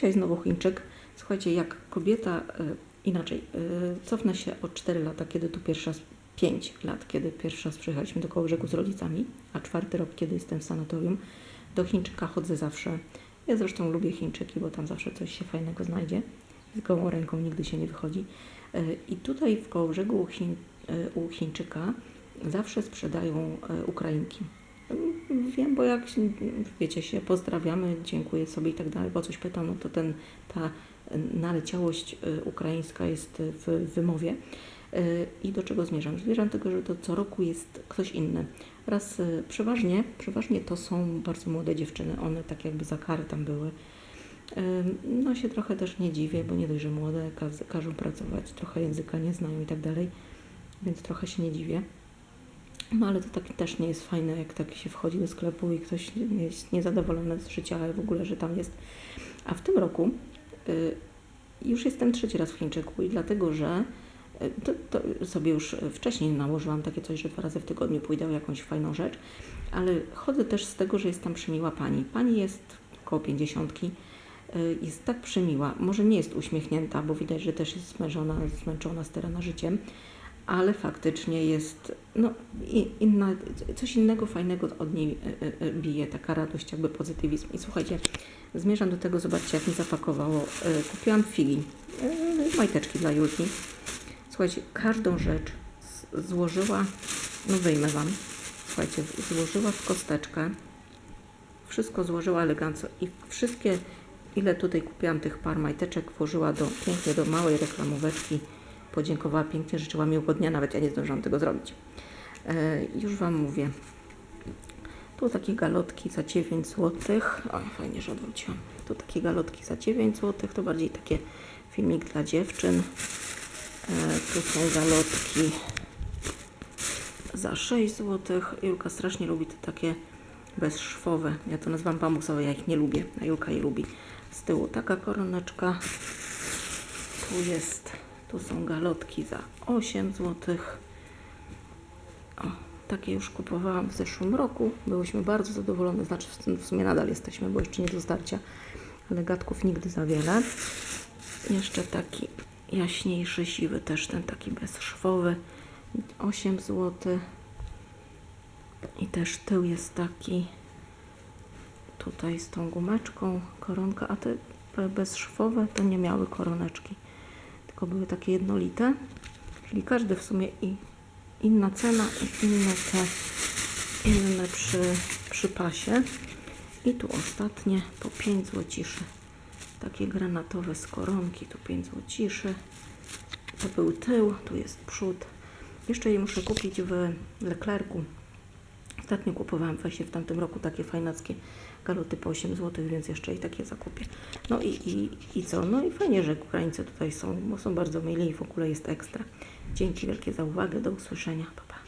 Dzisiaj znowu Chińczyk. Słuchajcie, jak kobieta, y, inaczej, y, cofnę się o 4 lata, kiedy tu pierwsza, 5 lat, kiedy pierwszy raz przyjechaliśmy do Kołobrzegu z rodzicami, a czwarty rok, kiedy jestem w sanatorium. Do Chińczyka chodzę zawsze. Ja zresztą lubię Chińczyki, bo tam zawsze coś się fajnego znajdzie. Z gołą ręką nigdy się nie wychodzi. Y, I tutaj w Kołobrzegu u, Chiń, u Chińczyka zawsze sprzedają Ukrainki. Wiem, bo jak wiecie, się pozdrawiamy, dziękuję sobie i tak dalej, bo coś pytam, no to ten, ta naleciałość y, ukraińska jest w wymowie. Y, I do czego zmierzam? Zmierzam do tego, że to co roku jest ktoś inny. Raz y, przeważnie, przeważnie to są bardzo młode dziewczyny, one tak jakby za karę tam były. No się trochę też nie dziwię, bo nie dość, że młode każą pracować, trochę języka nie znają i tak dalej, więc trochę się nie dziwię. No ale to tak też nie jest fajne, jak tak się wchodzi do sklepu i ktoś jest niezadowolony z życia, ale w ogóle, że tam jest. A w tym roku y, już jestem trzeci raz w Chińczyku i dlatego, że y, to, to sobie już wcześniej nałożyłam takie coś, że dwa razy w tygodniu pójdę o jakąś fajną rzecz, ale chodzę też z tego, że jest tam przymiła pani. Pani jest około pięćdziesiątki, y, jest tak przymiła, może nie jest uśmiechnięta, bo widać, że też jest zmęczona, zmęczona stara życiem, ale faktycznie jest no, inna, coś innego fajnego od niej e, e, bije, taka radość, jakby pozytywizm. I słuchajcie, zmierzam do tego, zobaczcie, jak mi zapakowało. E, Kupiłam figi, e, majteczki dla Julki. Słuchajcie, każdą rzecz złożyła, no wyjmę Wam, słuchajcie, złożyła w kosteczkę, wszystko złożyła elegancko i wszystkie, ile tutaj kupiłam tych par majteczek, włożyła do, pięknie do małej reklamóweczki, podziękowała pięknie, życzyła miłego dnia, nawet ja nie zdążyłam tego zrobić. E, już Wam mówię. Tu takie galotki za 9 zł. O, fajnie, że odwróciłam. Tu takie galotki za 9 zł, to bardziej takie filmik dla dziewczyn. E, tu są galotki za 6 zł. Julka strasznie lubi te takie bezszwowe. Ja to nazywam bambusowe, ja ich nie lubię, a Julka je lubi. Z tyłu taka koroneczka. Tu jest, tu są galotki za 8 zł. O, takie już kupowałam w zeszłym roku. Byłyśmy bardzo zadowolone, znaczy w sumie nadal jesteśmy, bo jeszcze nie do zdarcia, ale gadków nigdy za wiele. Jeszcze taki jaśniejszy, siwy, też ten taki bezszwowy, 8 zł. I też tył jest taki tutaj z tą gumeczką, koronka, a te bezszwowe to nie miały koroneczki, tylko były takie jednolite, czyli każdy w sumie i inna cena i inne te inne przy, przy pasie. I tu ostatnie po 5 złociszy. Takie granatowe z koronki, tu 5 złociszy. To był tył, tu jest przód. Jeszcze je muszę kupić w Leclercu. Ostatnio kupowałam właśnie w tamtym roku takie fajnackie galoty po 8 zł, więc jeszcze i takie zakupię. No i, i, i co? No i fajnie, że Ukraińcy tutaj są, bo są bardzo mili i w ogóle jest ekstra. Dzięki wielkie za uwagę, do usłyszenia. Pa, pa.